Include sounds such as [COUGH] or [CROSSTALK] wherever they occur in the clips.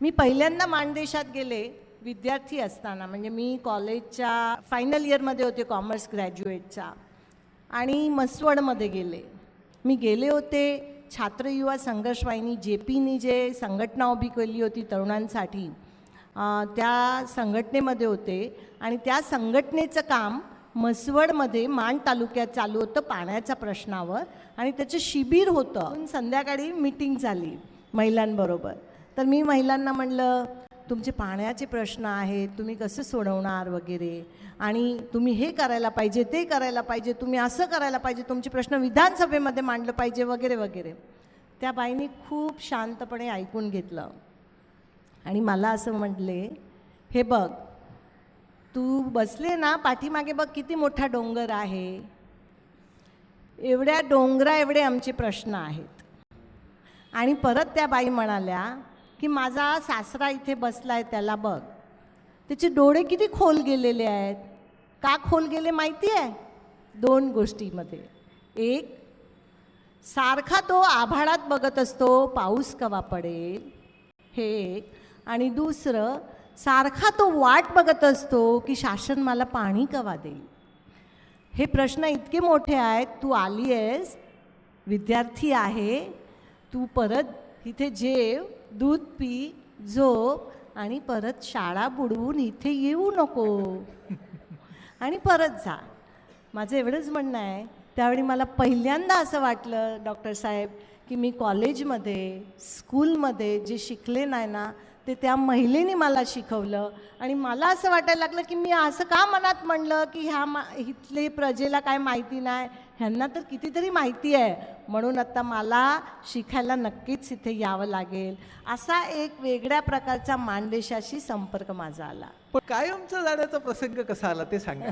मी पहिल्यांदा माणदेशात गेले विद्यार्थी असताना म्हणजे मी कॉलेजच्या फायनल इयरमध्ये होते कॉमर्स ग्रॅज्युएटचा आणि मसवडमध्ये गेले. मी गेले होते छात्र युवा संघर्ष वाहिनी जे पीनी जे संघटना उभी केली होती तरुणांसाठी. त्या संघटनेमध्ये होते आणि त्या संघटनेचं काम मसवडमध्ये माण तालुक्यात चालू होतं पाण्याच्या प्रश्नावर आणि त्याचं शिबिर होतं. संध्याकाळी मीटिंग झाली महिलांबरोबर. तर मी महिलांना म्हणलं तुमचे पाण्याचे प्रश्न आहेत तुम्ही कसं सोडवणार वगैरे? आणि तुम्ही हे करायला पाहिजे ते करायला पाहिजे तुम्ही असं करायला पाहिजे तुमचे प्रश्न विधानसभेमध्ये मांडलं पाहिजे वगैरे वगैरे. त्या बाईंनी खूप शांतपणे ऐकून घेतलं. आणि मला असं म्हटले हे बघ तू बसले ना पाठीमागे बघ किती मोठा डोंगर आहे. एवढ्या डोंगरा एवढे आमचे प्रश्न आहेत. आणि परत त्या बाई म्हणाल्या की माझा सासरा इथे बसला आहे त्याला बघ. त्याचे डोळे किती खोल गेलेले आहेत. का खोल गेले माहिती आहे दोन गोष्टीमध्ये. एक सारखा तो आभाळात बघत असतो पाऊस कवा पडेल? हे एक. आणि दुसरं सारखा तो वाट बघत असतो की शासन मला पाणी कवा देईल? हे प्रश्न इतके मोठे आहेत तू आली आहेस विद्यार्थी आहे तू परत इथे जेव. दूध पी झोप आणि परत शाळा बुडवून इथे येऊ नको. आणि परत जा. माझं एवढंच म्हणणं आहे. त्यावेळी मला पहिल्यांदा असं वाटलं डॉक्टर साहेब की मी कॉलेजमध्ये स्कूलमध्ये जे शिकले नाही ना ते त्या महिलेने मला शिकवलं. आणि मला असं वाटायला लागलं की मी असं का मनात म्हणलं की ह्या मा इथले प्रजेला काय माहिती नाही? ह्यांना तर कितीतरी माहिती आहे. म्हणून आता मला शिकायला नक्कीच इथे यावं लागेल. असा एक वेगळ्या प्रकारचा मानदेशाशी संपर्क माझा आला. पण कायमचा जाण्याचा प्रसंग कसा आला ते सांगा.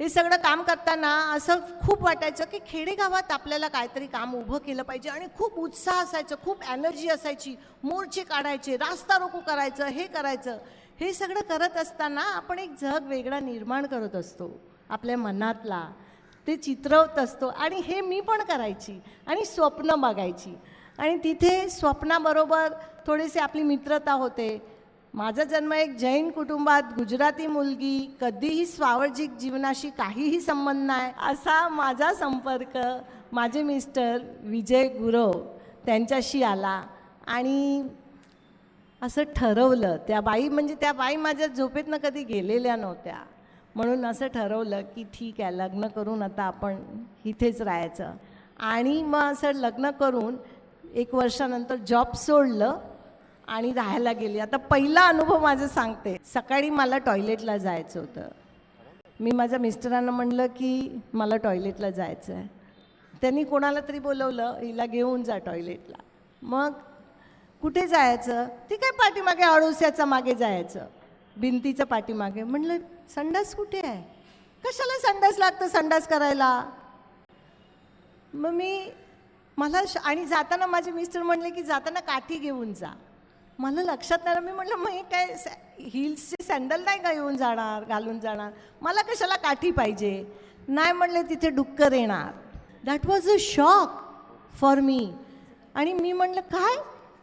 हे सगळं काम करताना असं खूप वाटायचं की खेडेगावात आपल्याला काहीतरी काम उभं केलं पाहिजे आणि खूप उत्साह असायचं खूप एनर्जी असायची. मोर्चे काढायचे रास्ता रोको करायचं हे करायचं. हे सगळं करत असताना आपण एक जग वेगळा निर्माण करत असतो. आपल्या मनातला. ते चित्रवत असतो आणि हे मी पण करायची आणि स्वप्न बघायची. आणि तिथे स्वप्नाबरोबर थोडीशी आपली मित्रता होते. माझा जन्म एक जैन कुटुंबात गुजराती मुलगी कधीही स्वावर्जिक जीवनाशी काहीही संबंध नाही असा माझा संपर्क माझे मिस्टर विजय गुरव त्यांच्याशी आला. आणि असं ठरवलं. त्या बाई म्हणजे त्या बाई माझ्या झोपेतनं कधी गेलेल्या नव्हत्या. म्हणून असं ठरवलं की ठीक आहे लग्न करून आता आपण इथेच राहायचं. आणि मग असं लग्न करून एक वर्षानंतर जॉब सोडलं आणि राहायला गेली. आता पहिला अनुभव माझं सांगते. सकाळी मला टॉयलेटला जायचं होतं. मी माझ्या मिस्टरांना म्हणलं की मला टॉयलेटला जायचं आहे त्यांनी कोणाला तरी बोलवलं हिला घेऊन जा टॉयलेटला. मग कुठे जायचं? ती काय पाठीमागे अडोस्याचा मागे जायचं. भिंतीचं पाठीमागे. म्हणलं संडास कुठे आहे? कशाला संडास लागतं संडास करायला? मग मी मला श- आणि जाताना माझे मिस्टर म्हणले की जाताना काठी घेऊन जा. मला लक्षात नाही मी म्हटलं मग हे काय हिल्सचे सँडल नाही का येऊन जाणार घालून जाणार? मला कशाला काठी पाहिजे? नाही म्हणले तिथे डुक्कर येणार. That was a shock for me आणि मी म्हणलं काय?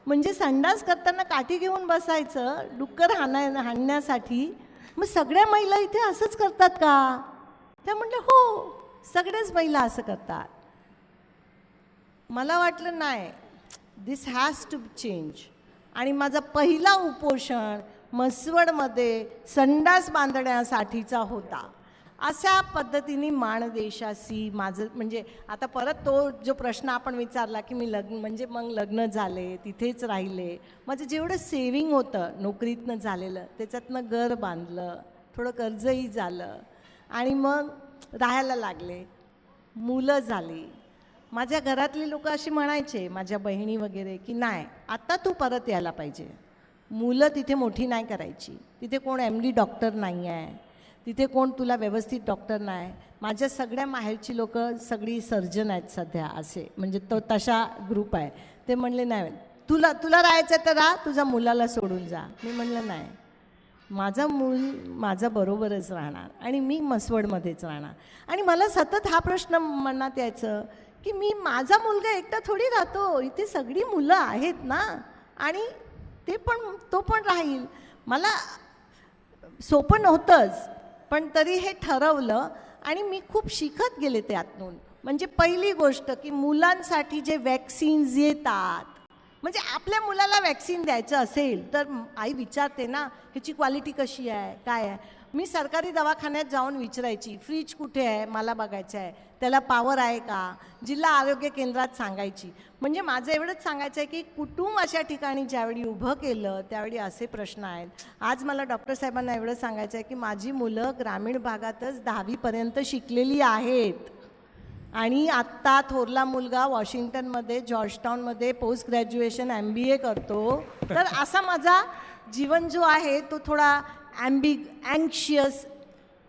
म्हणजे संडास करताना काठी घेऊन बसायचं डुक्कर हाणाय हाणण्यासाठी. मग सगळ्या महिला इथे असंच करतात का? त्या म्हटलं हो सगळ्याच महिला असं करतात. मला वाटलं नाही दिस हॅज टू चेंज आणि माझा पहिला उपोषण मसवडमध्ये संडास बांधण्यासाठीचा होता. अशा पद्धतीने माणदेशाशी माझं म्हणजे आता परत तो जो प्रश्न आपण विचारला की मी लग्न म्हणजे मग लग्न झाले तिथेच राहिले. माझं जेवढं सेविंग होतं नोकरीतनं झालेलं त्याच्यातनं घर बांधलं थोडं कर्जही झालं. आणि मग राहायला लागले. मुलं झाली. माझ्या घरातली लोक अशी म्हणायचे माझ्या बहिणी वगैरे की नाही आत्ता तू परत यायला पाहिजे. मुलं तिथे मोठी नाही करायची. तिथे कोण एम डी डॉक्टर नाही आहे तिथे कोण तुला व्यवस्थित डॉक्टर नाही. माझ्या सगळ्या माहेरची लोक सगळी सर्जन आहेत सध्या असे. म्हणजे तो तशा ग्रुप आहे. ते म्हणले नाही तुला तुला राहायचं तर राहा तुझ्या मुलाला सोडून जा. मी म्हणलं नाही. माझा मूल माझा बरोबरच राहणार आणि मी मसवडमध्येच राहणार. आणि मला सतत हा प्रश्न मनात यायचं की मी माझा मुलगा एकटा थोडी राहतो. इथे सगळी मुलं आहेत ना. आणि ते पण तो पण राहील. मला सोपं नव्हतंच. पण तरी हे ठरवलं आणि मी खूप शिकत गेले त्यातून. म्हणजे पहिली गोष्ट की मुलांसाठी जे वॅक्सिन्स येतात म्हणजे आपल्या मुलाला वॅक्सिन द्यायचं असेल तर आई विचारते ना ह्याची क्वालिटी कशी आहे? काय आहे? मी सरकारी दवाखान्यात जाऊन विचारायची फ्रीज कुठे आहे? मला बघायचं आहे. त्याला पॉवर आहे का? जिल्हा आरोग्य केंद्रात सांगायची. म्हणजे माझं एवढंच सांगायचं आहे की कुटुंब अशा ठिकाणी ज्यावेळी उभं केलं त्यावेळी असे प्रश्न आहेत. आज मला डॉक्टर साहेबांना एवढं सांगायचं आहे की माझी मुलं ग्रामीण भागातच दहावीपर्यंत शिकलेली आहेत. आणि आत्ता थोरला मुलगा वॉशिंग्टनमध्ये जॉर्जटाऊनमध्ये post graduation M B A करतो. तर असा माझा जीवन जो आहे तो थोडा ॲम्बी अँक्शियस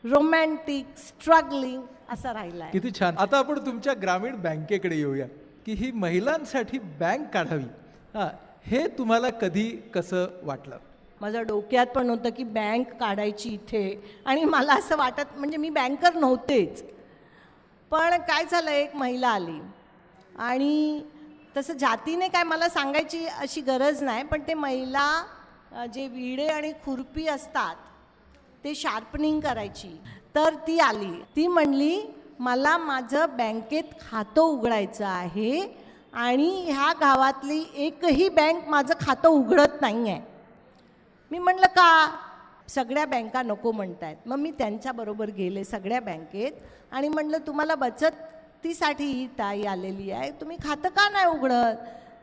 रोमॅन्टिक स्ट्रगलिंग असा राहिला आहे किती छान. आता आपण तुमच्या ग्रामीण बँकेकडे येऊया की ही महिलांसाठी बँक काढावी. हा हे तुम्हाला कधी कसं वाटलं? माझ्या डोक्यात पण होतं की बँक काढायची इथे. आणि मला असं वाटत म्हणजे मी बँकर नव्हतेच. पण काय झालं एक महिला आली. आणि तसं जातीने काय मला सांगायची अशी गरज नाही पण ते महिला जे विडे आणि खुरपी असतात ते शार्पनिंग करायची. तर ती आली. ती म्हणली मला माझं बँकेत खातं उघडायचं आहे आणि ह्या गावातली एकही बँक माझं खातं उघडत नाही आहे मी म्हणलं का? सगळ्या बँका नको म्हणतायत. मग मी त्यांच्याबरोबर गेले सगळ्या बँकेत आणि म्हणलं तुम्हाला बचतीसाठी ही ताई आलेली आहे. तुम्ही खातं का नाही उघडत?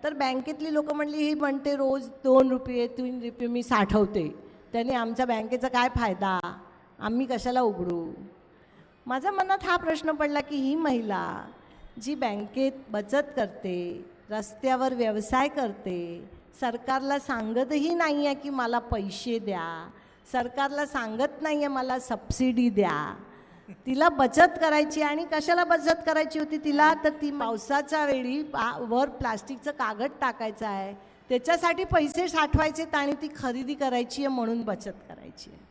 तर बँकेतली लोकं म्हणली ही म्हणते रोज दोन रुपये तीन रुपये मी साठवते. त्याने आमच्या बँकेचा काय फायदा? आम्ही कशाला उघडू? माझ्या मनात हा प्रश्न पडला की ही महिला जी बँकेत बचत करते रस्त्यावर व्यवसाय करते सरकारला सांगतही नाही आहे की मला पैसे द्या सरकारला सांगत नाही आहे मला सबसिडी द्या तिला बचत करायची आणि कशाला बचत करायची होती तिला? तर ती पावसाच्या वेळी वर प्लास्टिकचं कागद टाकायचं आहे. त्याच्यासाठी पैसे साठवायचे आणि ती खरेदी करायची आहे म्हणून बचत करायची आहे.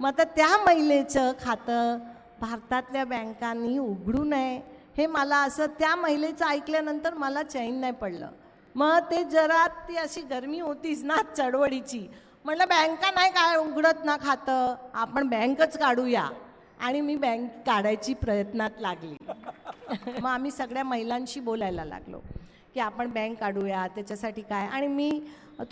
मग आता त्या महिलेचं खातं भारतातल्या बँकांनी उघडू नये. हे मला असं त्या महिलेचं ऐकल्यानंतर मला चैन नाही पडलं. मग ते जरा ती अशी गरमी होतीच ना चळवळीची. म्हटलं बँका नाही काय उघडत ना खातं? आपण बँकच काढूया. आणि मी बँक काढायची प्रयत्नात लागली. [LAUGHS] मग आम्ही सगळ्या महिलांशी बोलायला लागलो की आपण बँक काढूया त्याच्यासाठी काय? आणि मी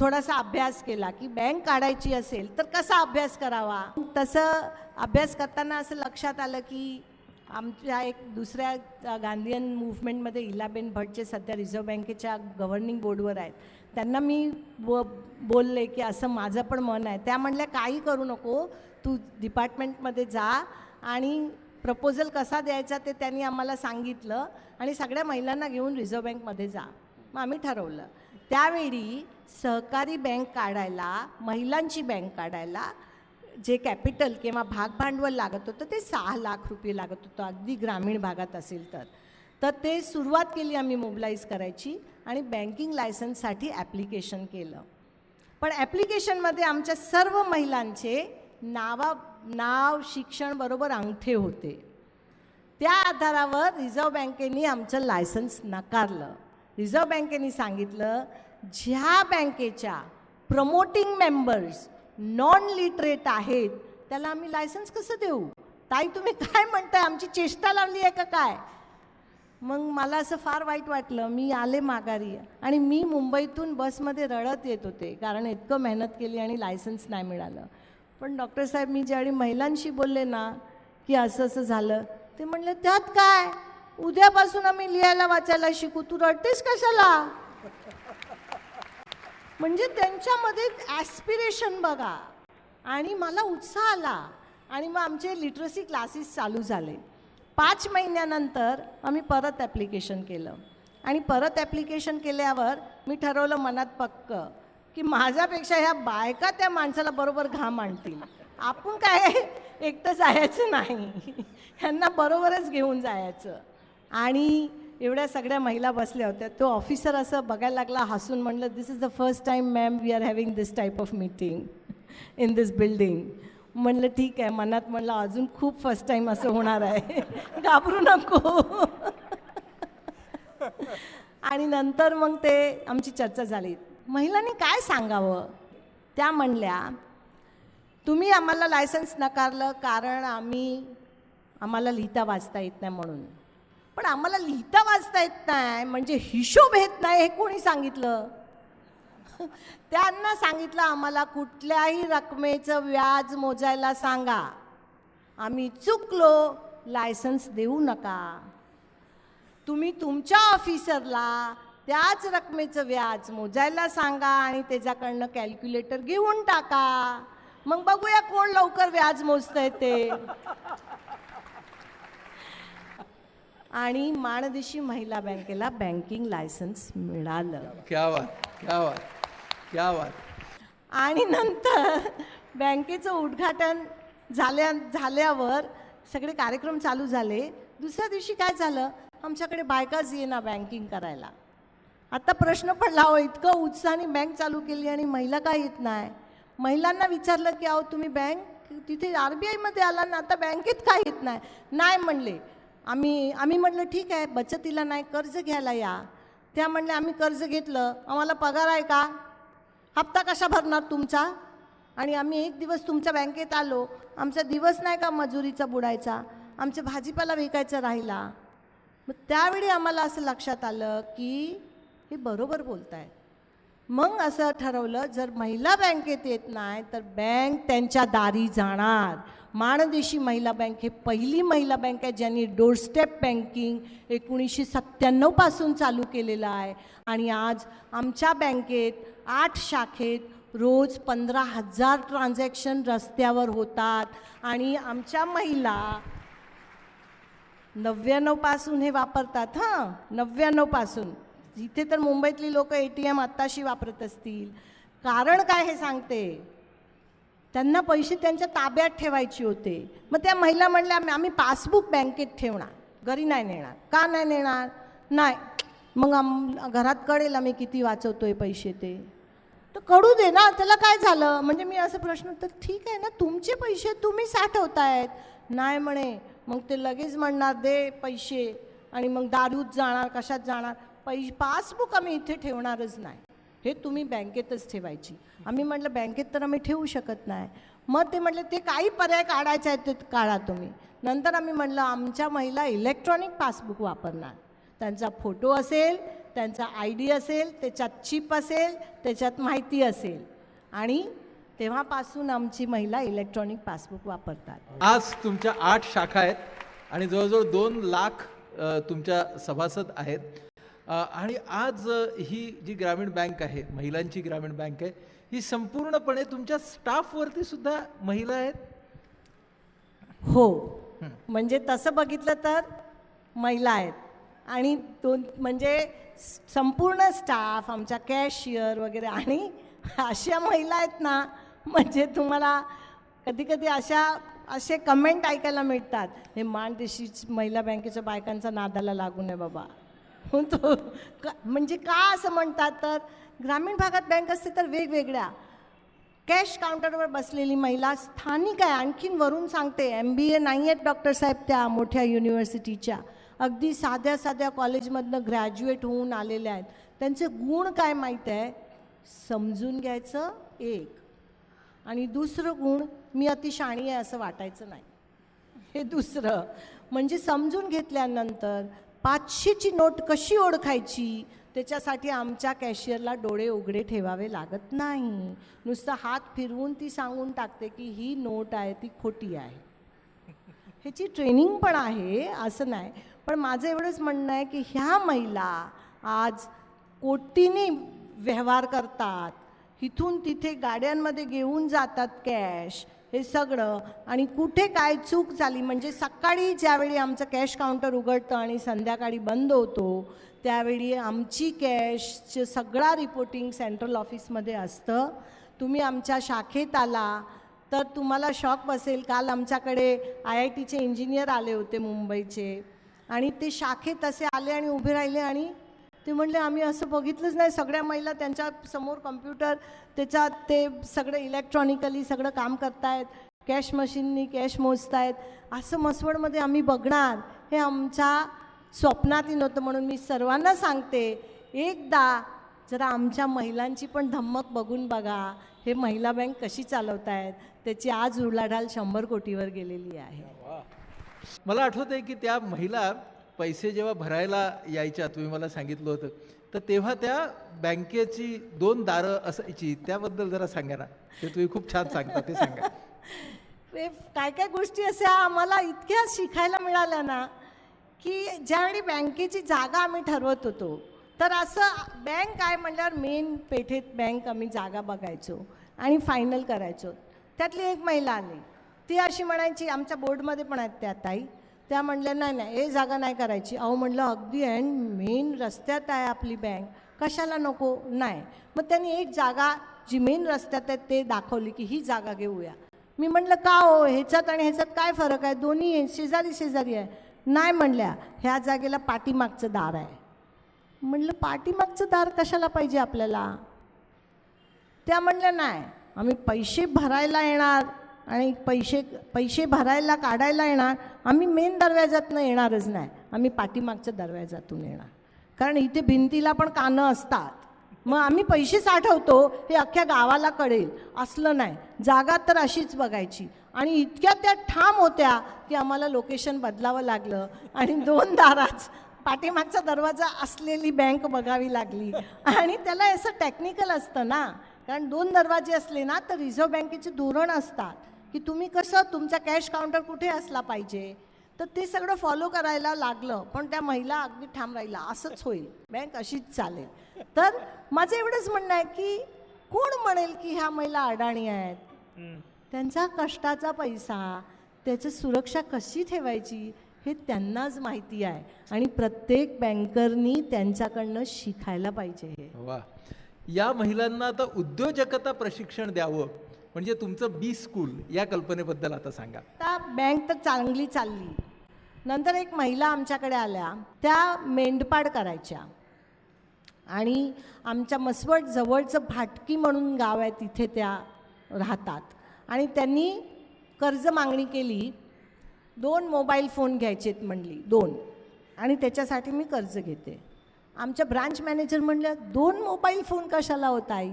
थोडासा अभ्यास केला की बँक काढायची असेल तर कसा अभ्यास करावा? तसं अभ्यास करताना असं लक्षात आलं की आमच्या एक दुसऱ्या गांधीयन मुवमेंटमध्ये इलाबेन भट जे सध्या रिझर्व्ह बँकेच्या गव्हर्निंग बोर्डवर आहेत त्यांना मी ब बोलले की असं माझं पण मन आहे. त्या म्हणल्या काही करू नको तू डिपार्टमेंटमध्ये जा आणि प्रपोजल कसा द्यायचा ते त्यांनी आम्हाला सांगितलं आणि सगळ्या महिलांना घेऊन रिझर्व्ह बँकमध्ये जा. मग आम्ही ठरवलं. त्यावेळी सहकारी बँक काढायला महिलांची बँक काढायला जे कॅपिटल किंवा भागभांडवल लागत होतं ते सहा लाख रुपये लागत होतं अगदी ग्रामीण भागात असेल तर. तर ते सुरुवात केली आम्ही मोबिलाईज करायची आणि बँकिंग लायसन्ससाठी ॲप्लिकेशन केलं. पण ॲप्लिकेशनमध्ये आमच्या सर्व महिलांचे नावा नाव शिक्षण बरोबर अंगठे होते. त्या आधारावर रिझर्व्ह बँकेने आमचं लायसन्स नाकारलं. रिझर्व्ह बँकेने सांगितलं ज्या बँकेच्या प्रमोटिंग मेंबर्स नॉन लिटरेट आहेत त्याला आम्ही लायसन्स कसं देऊ? ताई तुम्ही काय म्हणताय? आमची चेष्टा लावली आहे का काय? मग मला असं फार वाईट वाटलं. मी आले माघारी आणि मी मुंबईतून बसमध्ये रडत येत होते. कारण इतकं मेहनत केली आणि लायसन्स नाही मिळालं. पण डॉक्टर साहेब मी ज्यावेळी महिलांशी बोलले ना की असं असं झालं ते म्हणले त्यात काय? उद्यापासून आम्ही लिहायला वाचायला शिकू. तू रडतेस कशाला? [LAUGHS] म्हणजे त्यांच्यामध्ये ॲस्पिरेशन बघा. आणि मला उत्साह आला. आणि मग आमचे लिटरसी क्लासेस चालू झाले. पाच महिन्यानंतर आम्ही परत ॲप्लिकेशन केलं. आणि परत ॲप्लिकेशन केल्यावर मी ठरवलं मनात पक्कं की माझ्यापेक्षा ह्या बायका त्या माणसाला बरोबर घाम आणतील. आपण काय एकटं जायचं नाही. ह्यांना बरोबरच घेऊन जायचं. आणि एवढ्या सगळ्या महिला बसल्या होत्या. तो ऑफिसर असं बघायला लागला हसून म्हणलं this is the first time ma'am we are having this type of meeting in this building म्हणलं ठीक आहे. मनात म्हणलं अजून खूप फर्स्ट टाईम असं होणार आहे. घाबरू नको. आणि नंतर मग ते आमची चर्चा झाली. महिलांनी काय सांगावं? त्या म्हणल्या तुम्ही आम्हाला लायसन्स नकारलं कारण आम्ही आम्हाला लिहिता वाचता येत नाही म्हणून. पण आम्हाला लिहिता वाचता येत नाही म्हणजे हिशोब येत नाही हे कोणी सांगितलं? [LAUGHS] त्यांना सांगितलं आम्हाला कुठल्याही रकमेचं व्याज मोजायला सांगा. आम्ही चुकलो लायसन्स देऊ नका. तुम्ही तुमच्या ऑफिसरला त्याच रकमेचं व्याज मोजायला सांगा आणि त्याच्याकडनं कॅल्क्युलेटर घेऊन टाका. मग बघूया कोण लवकर व्याज मोजतंय ते. आणि माणदेशी महिला बँकेला बँकिंग लायसन्स मिळालं. क्या बात क्या बात क्या बात. आणि नंतर बँकेचं उद्घाटन झाल्या झाल्यावर सगळे कार्यक्रम चालू झाले. दुसऱ्या दिवशी काय झालं? आमच्याकडे बायकाच येईना बँकिंग करायला. आता प्रश्न पडला हो इतकं उत्साहाने बँक चालू केली आणि महिला काय येत नाही? महिलांना विचारलं की अहो तुम्ही बँक तिथे आर बी आयमध्ये आला ना आता बँकेत काय येत नाही? नाही म्हणले. आम्ही आम्ही म्हटलं ठीक आहे बचतीला नाही कर्ज घ्यायला या. त्या म्हणले आम्ही कर्ज घेतलं. आम्हाला पगार आहे का? हप्ता कशा भरणार तुमचा? आणि आम्ही एक दिवस तुमच्या बँकेत आलो. आमचा दिवस नाही का मजुरीचा बुडायचा? आमच्या भाजीपाला विकायचा राहिला. मग त्यावेळी आम्हाला असं लक्षात आलं की हे बरोबर बोलत आहेत मग असं ठरवलं जर महिला बँकेत येत नाही तर बँक त्यांच्या दारी जाणार. माणदेशी महिला बँक हे पहिली महिला बँक आहे ज्यांनी डोरस्टेप बँकिंग एकोणीसशे सत्त्याण्णवपासून चालू केलेलं आहे. आणि आज आमच्या बँकेत आठ शाखेत रोज पंधरा हजार ट्रान्झॅक्शन रस्त्यावर होतात. आणि आमच्या महिला नव्याण्णवपासून हे वापरतात हां नव्याण्णवपासून इथे तर मुंबईतली लोक ए टी एम आत्ताशी वापरत असतील. कारण काय हे सांगते? त्यांना पैसे त्यांच्या ताब्यात ठेवायचे होते. मग त्या महिला म्हणल्या "आम्ही- आम्ही पासबुक बँकेत ठेवणार. घरी नाही नेणार. का नाही नेणार? नाही. मग आम घरात कळेल आम्ही किती वाचवतोय पैसे ते. तर कळू दे ना. त्याला काय झालं? म्हणजे मी असं प्रश्न तर ठीक आहे ना. तुमचे पैसे तुम्ही साठवतायत. नाही म्हणे. मग ते लगेच म्हणणार दे पैसे. आणि मग दारूत जाणार कशात जाणार? पै पासबुक आम्ही इथे ठेवणारच नाही. हे तुम्ही बँकेतच ठेवायची. आम्ही म्हटलं बँकेत तर आम्ही ठेवू शकत नाही. मग ते म्हटलं ते काही पर्याय काढायचे आहेत ते काढा तुम्ही. नंतर आम्ही म्हटलं आमच्या महिला इलेक्ट्रॉनिक पासबुक वापरणार. त्यांचा फोटो असेल त्यांचा आय डी असेल त्याच्यात चिप असेल त्याच्यात माहिती असेल. आणि तेव्हापासून आमची महिला इलेक्ट्रॉनिक पासबुक वापरतात. आज तुमच्या आठ शाखा आहेत आणि जवळजवळ दोन लाख तुमच्या सभासद आहेत. आणि आज ही जी ग्रामीण बँक आहे महिलांची ग्रामीण बँक आहे ही संपूर्णपणे तुमच्या स्टाफवरती सुद्धा महिला आहेत? हो. म्हणजे तसं बघितलं तर महिला आहेत. आणि दोन म्हणजे संपूर्ण स्टाफ आमच्या कॅशियर वगैरे आणि अशा महिला आहेत ना म्हणजे तुम्हाला कधी कधी अशा असे कमेंट ऐकायला मिळतात. हे मानदेशी महिला बँकेच्या बायकांचा नादाला लागू नये बाबा. तो का- म्हणजे का असं म्हणतात तर ग्रामीण भागात बँक असते तर वेगवेगळ्या. कॅश काउंटरवर बसलेली महिला स्थानिक आहे आणखीन वरून सांगते एम बी ए नाही आहेत डॉक्टर साहेब त्या मोठ्या युनिव्हर्सिटीच्या अगदी साध्या साध्या कॉलेजमधनं ग्रॅज्युएट होऊन आलेल्या आहेत. त्यांचे गुण काय माहीत आहे? समजून घ्यायचं एक. आणि दुसरं गुण मी अतिशाणी आहे असं वाटायचं नाही. हे दुसरं. म्हणजे समजून घेतल्यानंतर पाचशेची नोट कशी ओळखायची? त्याच्यासाठी आमच्या कॅशियरला डोळे उघडे ठेवावे लागत नाही. नुसतं हात फिरवून ती सांगून टाकते की ही नोट आहे ती खोटी आहे. ह्याची ट्रेनिंग पण आहे असं नाही. पण माझं एवढंच म्हणणं आहे की ह्या महिला आज कोटीने व्यवहार करतात. इथून तिथे गाड्यांमध्ये घेऊन जातात कॅश हे सगळं. आणि कुठे काय चूक झाली म्हणजे सकाळी ज्यावेळी आमचं कॅश काउंटर उघडतं आणि संध्याकाळी बंद होतो त्यावेळी आमची कॅशचं सगळा रिपोर्टिंग सेंट्रल ऑफिसमध्ये असतं. तुम्ही आमच्या शाखेत आला तर तुम्हाला शॉक बसेल. काल आमच्याकडे आय आय टीचे इंजिनियर आले होते मुंबईचे. आणि ते शाखेत असे आले आणि उभे राहिले आणि ते म्हणले आम्ही असं बघितलंच नाही. सगळ्या महिला त्यांच्यासमोर कम्प्युटर त्याच्यात ते सगळं इलेक्ट्रॉनिकली सगळं काम करतायत. कॅश मशीननी कॅश मोजतायत. असं मसवडमध्ये आम्ही बघणार. हे आमच्या स्वप्नातही नव्हतं म्हणून मी सर्वांना सांगते एकदा जरा आमच्या महिलांची पण धम्मक बघून बघा. हे महिला बँक कशी चालवतायत? त्याची आज उलाढाल शंभर कोटीवर गेलेली आहे. मला आठवत आहे की त्या महिला पैसे जेव्हा भरायला यायच्या तुम्ही मला सांगितलं होतं तर तेव्हा त्या बँकेची दोन दारं असायची. त्याबद्दल जरा सांगा ना. ते तुम्ही खूप छान सांगता ते सांगा. [LAUGHS] ते काय काय गोष्टी अशा आम्हाला इतक्या शिकायला मिळाल्या ना की ज्यावेळी बँकेची जागा आम्ही ठरवत होतो तर असं बँक काय म्हणल्यावर मेन पेठेत बँक आम्ही जागा बघायचो आणि फायनल करायचो. त्यातली एक महिला आली. ती अशी म्हणायची आमच्या बोर्डमध्ये पण आहेत त्या ताई. त्या म्हणल्या नाही नाही हे जागा नाही करायची. अहो म्हणलं अगदी अँड मेन रस्त्यात आहे आपली बँक कशाला नको? नाही. मग त्यांनी एक जागा जी मेन रस्त्यात आहे ते दाखवली की ही जागा घेऊया. मी म्हणलं का हो? ह्याच्यात आणि ह्याच्यात काय फरक आहे? दोन्ही आहे, शेजारी शेजारी आहे. नाही म्हणल्या ह्या जागेला पाठीमागचं दार आहे. म्हणलं पाठीमागचं दार कशाला पाहिजे आपल्याला? त्या म्हणल्या नाही आम्ही पैसे भरायला येणार. आणि पैसे पैसे भरायला काढायला येणार आम्ही मेन दरवाजातनं येणारच नाही. आम्ही पाठीमागच्या दरवाजातून येणार. कारण इथे भिंतीला पण कानं असतात. मग आम्ही पैसे साठवतो हे अख्ख्या गावाला कळेल. असलं नाही. जागा तर अशीच बघायची. आणि इतक्या त्या ठाम होत्या की आम्हाला लोकेशन बदलावं लागलं. आणि दोन दाराच पाठीमागचा दरवाजा असलेली बँक बघावी लागली. आणि त्याला असं टेक्निकल असतं ना. कारण दोन दरवाजे असले ना तर रिझर्व्ह बँकेचे धोरण असतात. की तुम्ही कसं तुमचा कॅश काउंटर कुठे असला पाहिजे? तर ते सगळं फॉलो करायला लागलं पण त्या महिला अगदी ठाम राहिला असंच होईल. बँक अशीच चालेल. तर माझं एवढंच म्हणणं आहे की कोण म्हणेल की ह्या महिला अडाणी आहेत? त्यांचा कष्टाचा पैसा त्याची सुरक्षा कशी ठेवायची हे त्यांनाच माहिती आहे. आणि प्रत्येक बँकरनी त्यांच्याकडनं शिकायला पाहिजे हे. वा. या महिलांना आता उद्योजकता प्रशिक्षण द्यावं. म्हणजे तुमचं बी स्कूल या कल्पनेबद्दल आता सांगा. आता बँक तर चांगली चालली. नंतर एक महिला आमच्याकडे आल्या. त्या मेंढपाड करायच्या. आणि आमच्या मसवट जवळचं भाटकी म्हणून गाव आहे तिथे त्या राहतात. आणि त्यांनी कर्ज मागणी केली. दोन मोबाईल फोन घ्यायचेत म्हणली दोन. आणि त्याच्यासाठी मी कर्ज घेते. आमच्या ब्रांच मॅनेजर म्हणल्या दोन मोबाईल फोन कशाला होत आई?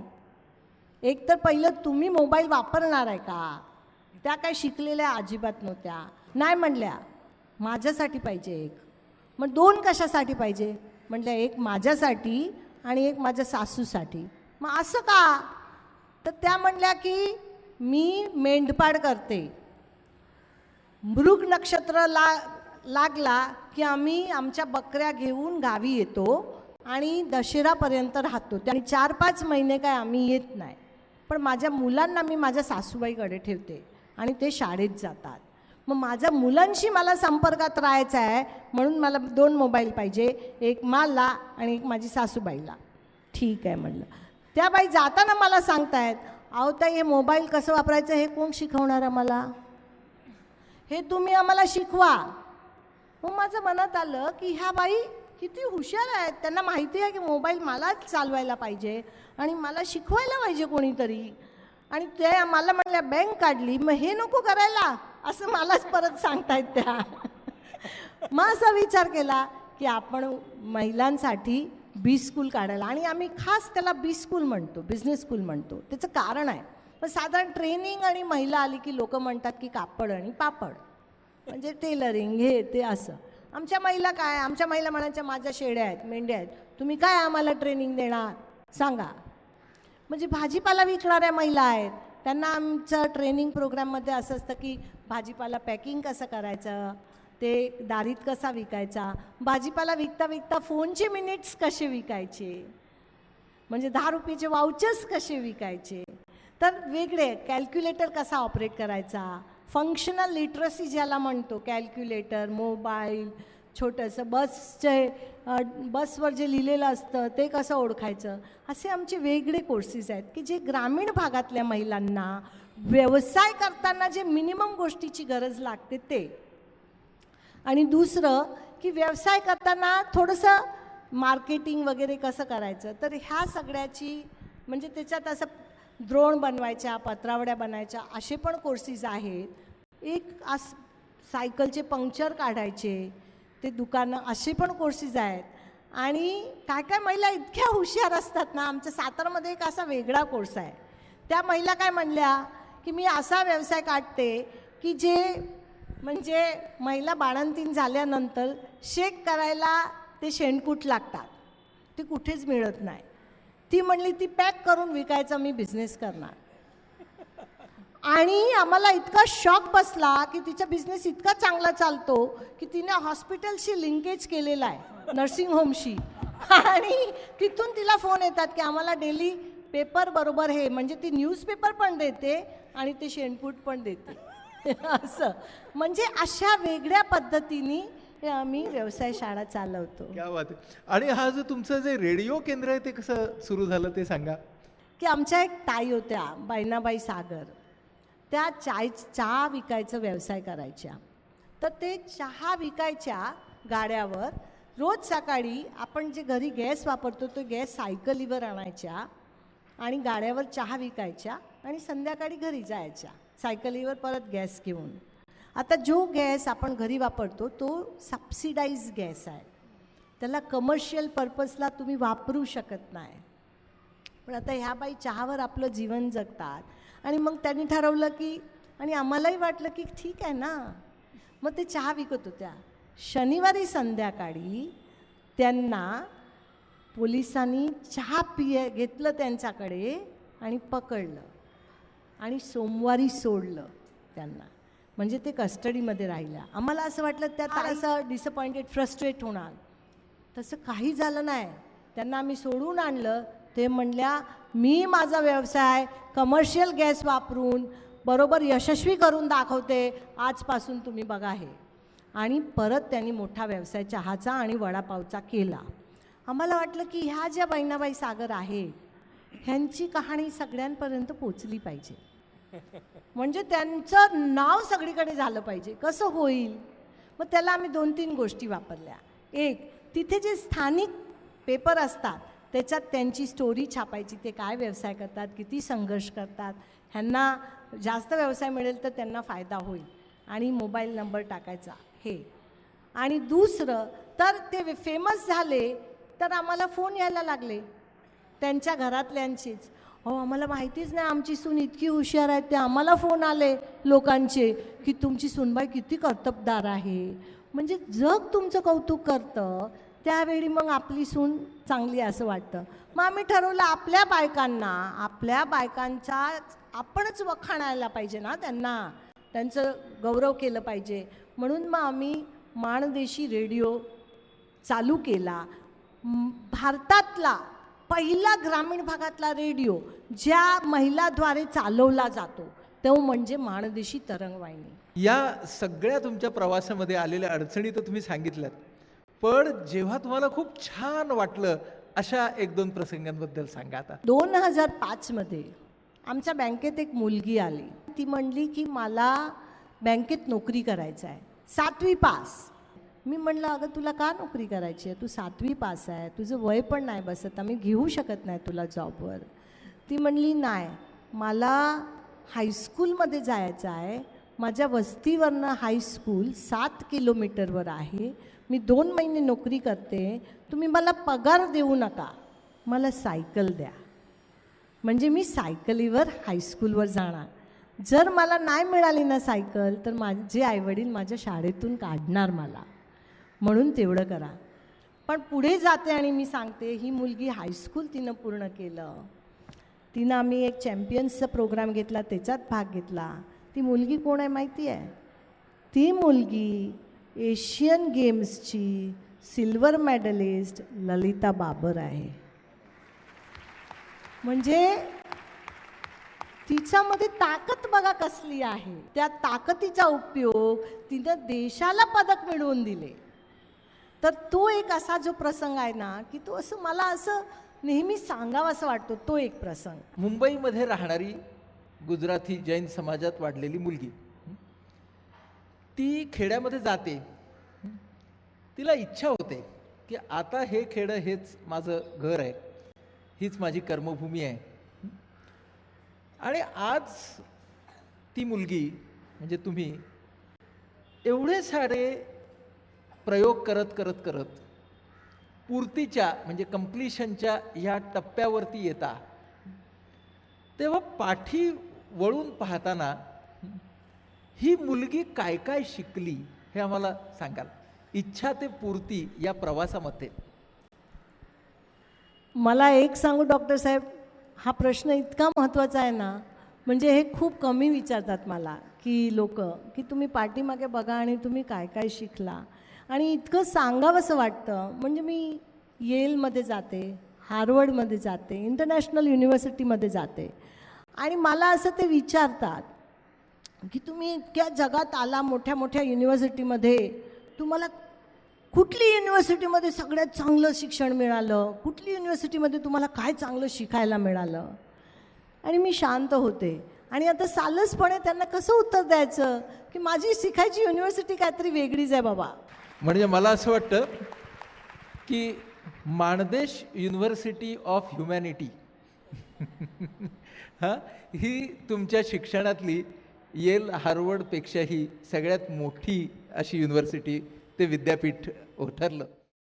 एक तर पहिलं तुम्ही मोबाईल वापरणार आहे का? त्या काय शिकलेल्या अजिबात नव्हत्या. नाही म्हणल्या माझ्यासाठी पाहिजे एक. मग दोन कशासाठी पाहिजे? म्हटल्या एक माझ्यासाठी आणि एक माझ्या सासूसाठी. मग असं का? तर त्या म्हणल्या की मी मेंढपाड करते. मृग नक्षत्र ला लागला की आम्ही आमच्या बकऱ्या घेऊन गावी येतो आणि दशेरापर्यंत राहतो. आणि चार पाच महिने काय आम्ही येत नाही. पण माझ्या मुलांना मी माझ्या सासूबाईकडे ठेवते आणि ते शाळेत जातात. मग माझ्या मुलांशी मला संपर्कात राहायचं आहे म्हणून मला दोन मोबाईल पाहिजे एक मला आणि एक माझी सासूबाईला. ठीक आहे म्हणलं त्या बाई जाताना मला सांगतायत अहो ताई हे मोबाईल कसं वापरायचं? हे कोण शिकवणार आम्हाला? हे तुम्ही आम्हाला शिकवा. मग माझं मनात आलं की ह्या बाई किती हुशार आहेत. त्यांना माहिती आहे की मोबाईल मलाच चालवायला पाहिजे. आणि मला शिकवायला पाहिजे कोणीतरी. आणि ते मला म्हणल्या बँक काढली मग हे नको करायला. असं मलाच परत सांगतायत त्या. मग असा विचार केला की आपण महिलांसाठी बी स्कूल काढायला. आणि आम्ही खास त्याला बी स्कूल म्हणतो बिझनेस स्कूल म्हणतो. त्याचं कारण आहे. पण साधारण ट्रेनिंग आणि महिला आली की लोक म्हणतात की कापड आणि पापड. म्हणजे टेलरिंग हे ते असं. आमच्या महिला काय आमच्या महिला म्हणायच्या माझ्या शेळ्या आहेत मेंढ्या आहेत. तुम्ही काय आम्हाला ट्रेनिंग देणार? सांगा. म्हणजे भाजीपाला विकणाऱ्या महिला आहेत. त्यांना आमचं ट्रेनिंग प्रोग्राममध्ये असं असतं की भाजीपाला पॅकिंग कसं करायचं? ते दारीत कसा विकायचा? भाजीपाला विकता विकता फोनचे मिनिट्स कसे विकायचे? म्हणजे दहा रुपयाचे वाउचर्स कसे विकायचे? तर वेगळे कॅल्क्युलेटर कसा ऑपरेट करायचा? फंक्शनल लिटरसी ज्याला म्हणतो कॅल्क्युलेटर मोबाईल छोटंसं बसचे बसवर जे लिहिलेलं असतं ते कसं ओळखायचं? असे आमचे वेगळे कोर्सेस आहेत की जे ग्रामीण भागातल्या महिलांना व्यवसाय करताना जे मिनिमम गोष्टीची गरज लागते ते. आणि दुसरं की व्यवसाय करताना थोडंसं मार्केटिंग वगैरे कसं करायचं? तर ह्या सगळ्याची म्हणजे त्याच्यात असं द्रोण बनवायच्या पत्रावड्या बनायच्या असे पण कोर्सेस आहेत. एक आस सायकलचे पंक्चर काढायचे. ते दुकानं असे पण कोर्सेस आहेत. आणि काय काय महिला इतक्या हुशार असतात ना आमच्या सातारमध्ये एक असा वेगळा कोर्स आहे. त्या महिला काय म्हणल्या की मी असा व्यवसाय काढते की जे म्हणजे महिला बाळंतीण झाल्यानंतर शेक करायला ते शेणकूट लागतात. ते कुठेच मिळत नाही. ती म्हणली ती पॅक करून विकायचा मी बिझनेस करणार. आणि आम्हाला इतका शॉक बसला की तिचा बिझनेस इतका चांगला चालतो की तिने हॉस्पिटलशी लिंकेज केलेला आहे नर्सिंग होमशी आणि तिथून तिला फोन येतात की आम्हाला डेली पेपर बरोबर हे म्हणजे ती न्यूजपेपर पण देते आणि ते शेणकूट पण देते. [LAUGHS] असं. म्हणजे अशा वेगळ्या पद्धतीने हे आम्ही व्यवसाय शाळा चालवतो. आणि हा जो तुमचं जे रेडिओ केंद्र आहे ते कसं सुरू झालं ते सांगा. की आमच्या एक ताई होत्या बैनाबाई सागर. त्या चाय चहा विकायचा व्यवसाय करायच्या. तर ते चहा विकायच्या गाड्यावर रोज सकाळी आपण जे घरी गॅस वापरतो तो गॅस सायकलीवर आणायच्या आणि गाड्यावर चहा विकायच्या आणि संध्याकाळी घरी जायच्या. सायकलीवर परत गॅस घेऊन. आता जो गॅस आपण घरी वापरतो तो सबसिडाईज गॅस आहे. त्याला कमर्शियल पर्पजला तुम्ही वापरू शकत नाही. पण आता ह्या बाई चहावर आपलं जीवन जगतात. आणि मग त्यांनी ठरवलं की आणि आम्हालाही वाटलं की ठीक आहे ना. मग ते चहा विकत होत्या. शनिवारी संध्याकाळी त्यांना पोलिसांनी चहा पिय घेतलं त्यांच्याकडे आणि पकडलं. आणि सोमवारी सोडलं त्यांना. म्हणजे ते कस्टडीमध्ये राहिल्या. आम्हाला असं वाटलं त्यात असं डिसअपॉइंटेड फ्रस्ट्रेट होणार. तसं काही झालं नाही. त्यांना आम्ही सोडून आणलं. ते म्हणल्या मी माझा व्यवसाय कमर्शियल गॅस वापरून बरोबर यशस्वी करून दाखवते आजपासून तुम्ही बघा हे. आणि परत त्यांनी मोठा व्यवसाय चहाचा आणि वडापावचा केला. आम्हाला वाटलं की ह्या ज्या बहिणाबाई सागर आहे ह्यांची कहाणी सगळ्यांपर्यंत पोचली पाहिजे. म्हणजे त्यांचं नाव सगळीकडे झालं पाहिजे. कसं होईल? मग त्याला आम्ही दोन तीन गोष्टी वापरल्या. एक तिथे जे स्थानिक पेपर असतात त्याच्यात त्यांची स्टोरी छापायची. ते काय व्यवसाय करतात किती संघर्ष करतात ह्यांना जास्त व्यवसाय मिळेल तर त्यांना फायदा होईल. आणि मोबाईल नंबर टाकायचा हे. आणि दुसरं तर ते फेमस झाले तर आम्हाला फोन यायला लागले. त्यांच्या घरातल्यांचीच. हो आम्हाला माहितीच नाही आमची सून इतकी हुशार आहे ते आम्हाला फोन आले लोकांचे की तुमची सूनबाई किती कर्तबदार आहे. म्हणजे जग तुमचं कौतुक करतं त्यावेळी मग आपली सून चांगली आहे असं वाटतं. मग आम्ही ठरवलं आपल्या बायकांना आपल्या बायकांचा आपणच वखाणायला पाहिजे ना त्यांना. त्यांचं गौरव केलं पाहिजे. म्हणून मग आम्ही माणदेशी रेडिओ चालू केला. भारतातला पहिला ग्रामीण भागातला रेडिओ ज्या महिलाद्वारे चालवला जातो तो म्हणजे माणदेशी तरंगवाहिनी. या सगळ्या तुमच्या प्रवासामध्ये आलेल्या अडचणी तर तुम्ही सांगितल्यात. पण जेव्हा तुम्हाला खूप छान वाटलं अशा एक दोन प्रसंगांबद्दल सांगा आता. दोन हजार पाचमध्ये आमच्या बँकेत एक मुलगी आली. ती म्हणली की मला बँकेत नोकरी करायचं आहे. सातवी पास. मी म्हणलं अगं तुला का नोकरी करायची आहे? तू सातवी पास आहे. तुझं वय पण नाही बसत. आम्ही घेऊ शकत नाही तुला जॉबवर. ती म्हणली नाही. मला हायस्कूलमध्ये जायचं आहे. माझ्या वस्तीवरनं हायस्कूल सात किलोमीटरवर आहे. मी दोन महिने नोकरी करते तुम्ही मला पगार देऊ नका मला सायकल द्या. म्हणजे मी सायकलीवर हायस्कूलवर जाणार. जर मला नाही मिळाली ना सायकल तर माझे आईवडील माझ्या शाळेतून काढणार मला. म्हणून तेवढं करा. पण पुढे जाते आणि मी सांगते ही मुलगी हायस्कूल तिनं पूर्ण केलं. तिनं आम्ही एक चॅम्पियन्सचा प्रोग्राम घेतला त्याच्यात भाग घेतला. ती मुलगी कोण आहे माहिती आहे ती मुलगी एशियन गेम्सची सिल्वर मेडलिस्ट ललिता बाबर आहे. म्हणजे तिच्यामध्ये ताकद बघा कसली आहे. त्या ताकदीचा उपयोग तिनं देशाला पदक मिळवून दिले. तर तो एक असा जो प्रसंग आहे ना की तो असं मला असं नेहमी सांगावा असं वाटतो तो एक प्रसंग. मुंबईमध्ये राहणारी गुजराती जैन समाजात वाढलेली मुलगी. ती खेड्यामध्ये जाते. तिला इच्छा होते की आता हे खेडं हेच माझं घर आहे. हीच माझी कर्मभूमी आहे. आणि आज ती मुलगी म्हणजे तुम्ही एवढे सारे प्रयोग करत करत करत पूर्तीच्या म्हणजे कम्प्लिशनच्या या टप्प्यावरती येता. तेव्हा पाठी वळून पाहताना ही मुलगी काय काय शिकली हे आम्हाला सांगाल. इच्छा ते पूर्ती या प्रवासामध्ये. मला एक सांगू डॉक्टर साहेब हा प्रश्न इतका महत्त्वाचा आहे ना म्हणजे हे खूप कमी विचारतात मला की लोक की तुम्ही पाठीमागे बघा आणि तुम्ही काय काय शिकला. आणि इतकं सांगावंसं वाटतं म्हणजे मी येलमध्ये जाते हार्वर्डमध्ये जाते इंटरनॅशनल युनिव्हर्सिटीमध्ये जाते. आणि मला असं ते विचारतात की तुम्ही इतक्या जगात आला मोठ्या मोठ्या युनिव्हर्सिटीमध्ये तुम्हाला कुठली युनिव्हर्सिटीमध्ये सगळ्यात चांगलं शिक्षण मिळालं? कुठली युनिव्हर्सिटीमध्ये तुम्हाला काय चांगलं शिकायला मिळालं? आणि मी शांत होते. आणि आता सालसपणे त्यांना कसं उत्तर द्यायचं? की माझी शिकायची युनिव्हर्सिटी काहीतरी वेगळीच आहे बाबा. म्हणजे मला असं वाटतं की माणदेश युनिव्हर्सिटी ऑफ ह्युमॅनिटी हां? ही तुमच्या शिक्षणातली येल हार्वर्डपेक्षाही सगळ्यात मोठी अशी युनिव्हर्सिटी ते विद्यापीठ ठरलं.